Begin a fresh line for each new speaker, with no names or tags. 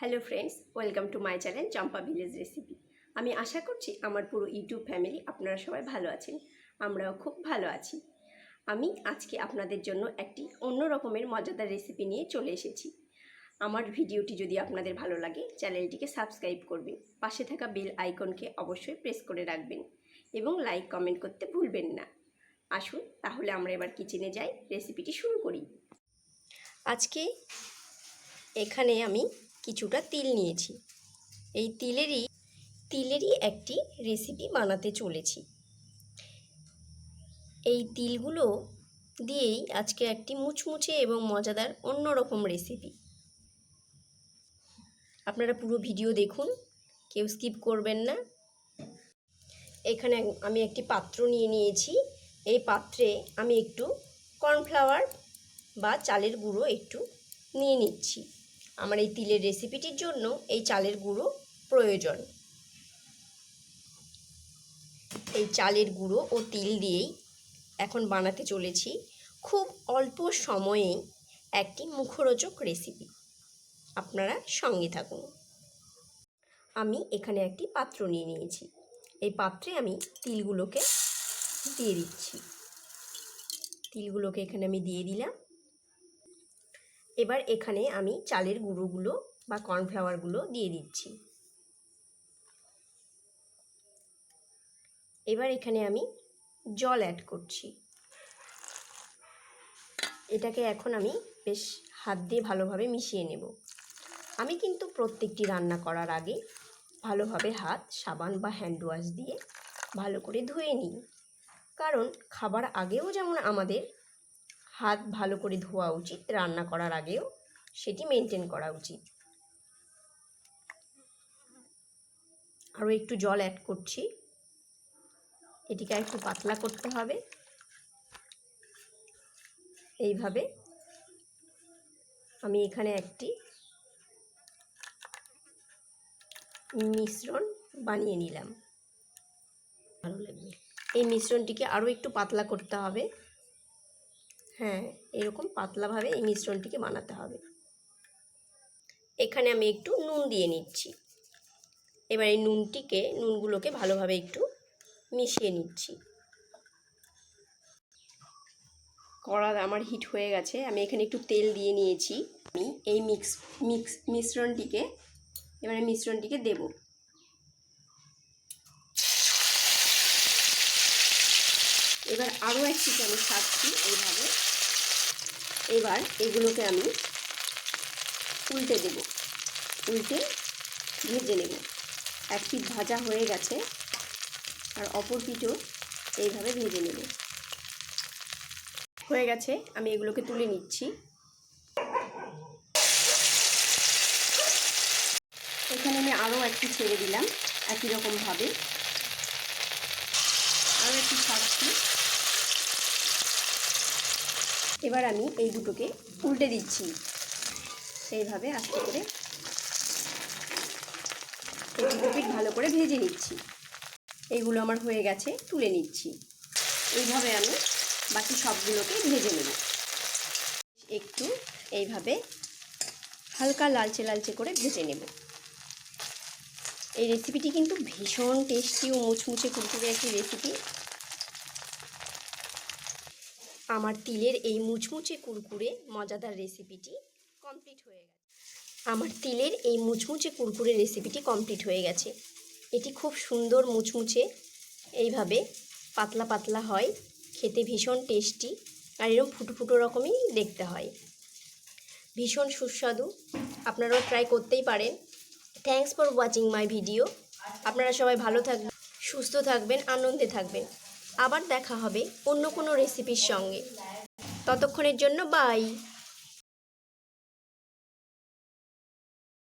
Hello friends welcome to my channel Champa village recipe আমি আশা করছি আমার পুরো ইউটিউব ফ্যামিলি আপনারা সবাই ভালো আছেন, আমরাও খুব ভালো আছি। আমি আজকে আপনাদের জন্য একটি অন্য রকমের মজাদার রেসিপি নিয়ে চলে এসেছি। আমার ভিডিওটি যদি আপনাদের ভালো লাগে, চ্যানেলটিকে সাবস্ক্রাইব করবেন, পাশে থাকা বেল আইকনকে অবশ্যই প্রেস করে রাখবেন এবং লাইক কমেন্ট করতে ভুলবেন না। আসুন, তাহলে আমরা এবার কিচেনে যাই রেসিপিটি শুরু করি। আজকে এখানে আমি কিছুটা তিল নিয়েছি। এই তিলেরই তিলেরই একটি রেসিপি বানাতে চলেছি। এই তিলগুলো দিয়েই আজকে একটি মুচমুচে এবং মজাদার অন্যরকম রেসিপি আপনারা পুরো ভিডিও দেখুন, কেউ স্কিপ করবেন না। এখানে আমি একটি পাত্র নিয়ে নিয়েছি। এই পাত্রে আমি একটু কর্নফ্লাওয়ার বা চালের গুঁড়ো একটু নিয়ে নিচ্ছি। আমার এই তিলের রেসিপিটির জন্য এই চালের গুঁড়ো প্রয়োজন। এই চালের গুঁড়ো ও তিল দিয়েই এখন বানাতে চলেছি খুব অল্প সময়ে একটি মুখরোচক রেসিপি আপনারা সঙ্গে থাকুন। আমি এখানে একটি পাত্র নিয়ে নিয়েছি। এই পাত্রে আমি তিলগুলোকে দিয়ে দিচ্ছি। তিলগুলোকে এখানে আমি দিয়ে দিলাম। এবার এখানে আমি চালের গুঁড়োগুলো বা কর্নফ্লাওয়ারগুলো দিয়ে দিচ্ছি। এবার এখানে আমি জল অ্যাড করছি। এটাকে এখন আমি বেশ হাত দিয়ে ভালোভাবে মিশিয়ে নেব। আমি কিন্তু প্রত্যেকটি রান্না করার আগে ভালোভাবে হাত, সাবান বা হ্যান্ড ওয়াশ দিয়ে ভালো করে ধুয়ে নিই। কারণ খাবার আগেও যেমন আমাদের হাত ভালো করে ধোয়া উচিত, রান্না করার আগেও সেটি মেনটেন করা উচিত। আরও একটু জল অ্যাড করছি। এটিকে একটু পাতলা করতে হবে। এইভাবে আমি এখানে একটি মিশ্রণ বানিয়ে নিলাম। ভালো লাগবে। এই মিশ্রণটিকে আরও একটু পাতলা করতে হবে। হ্যাঁ এরকম পাতলাভাবে এই মিশ্রণটিকে বানাতে হবে। এখানে আমি একটু নুন দিয়ে নিচ্ছি। এবার এই নুনটিকে, নুনগুলোকে ভালোভাবে একটু মিশিয়ে নিচ্ছি। কড়া আমার হিট হয়ে গেছে, আমি এখানে একটু তেল দিয়ে নিয়েছি। আমি এই মিক্স মিক্স, মিশ্রণটিকে, এবারে মিশ্রণটিকে দেব। এবার আরও একটি আমি ছাড়ছি এইভাবে, এবার এগুলোকে আমি উল্টে দেব। উল্টে ভেজে নেব। এক পিঠ ভাজা হয়ে গেছে, আর অপর পিঠও এইভাবে ভেজে নেব। হয়ে গেছে, আমি এগুলোকে তুলে নিচ্ছি। এখানে আমি আরও একটি ছেড়ে দিলাম, একই রকমভাবে। আরও একটি ছাড়ছি। এবার আমি এই দুটোকে উল্টে দিচ্ছি। এইভাবে আস্তে করে এপিট ভালো করে ভেজে নিচ্ছি। এইগুলো আমার হয়ে গেছে, তুলে নিচ্ছি। এইভাবে আমি বাকি সবগুলোকে ভেজে নেব। একটু এইভাবে হালকা লালচে লালচে করে ভেজে নেব। এই রেসিপিটি কিন্তু ভীষণ টেস্টি ও মুচমুচে কুরকুরে একটি রেসিপি আমার তিলের এই মুচমুচে কুরকুরে মজাদার রেসিপিটি কমপ্লিট হয়ে গেছে। আমার তিলের এই মুচমুচে কুরকুরে রেসিপিটি কমপ্লিট হয়ে গেছে। এটি খুব সুন্দর মুচমুচে, এইভাবে পাতলা পাতলা হয়, খেতে ভীষণ টেস্টি আর এরকম ফুটো ফুটো রকমই দেখতে হয়। ভীষণ সুস্বাদু। আপনারাও ট্রাই করতেই পারেন। Thanks for watching my video আপনারা সবাই ভালো থাকবেন, সুস্থ থাকবেন, আনন্দে থাকবেন। আবার দেখা হবে অন্য কোনো রেসিপির সঙ্গে। ততক্ষণের জন্য বাই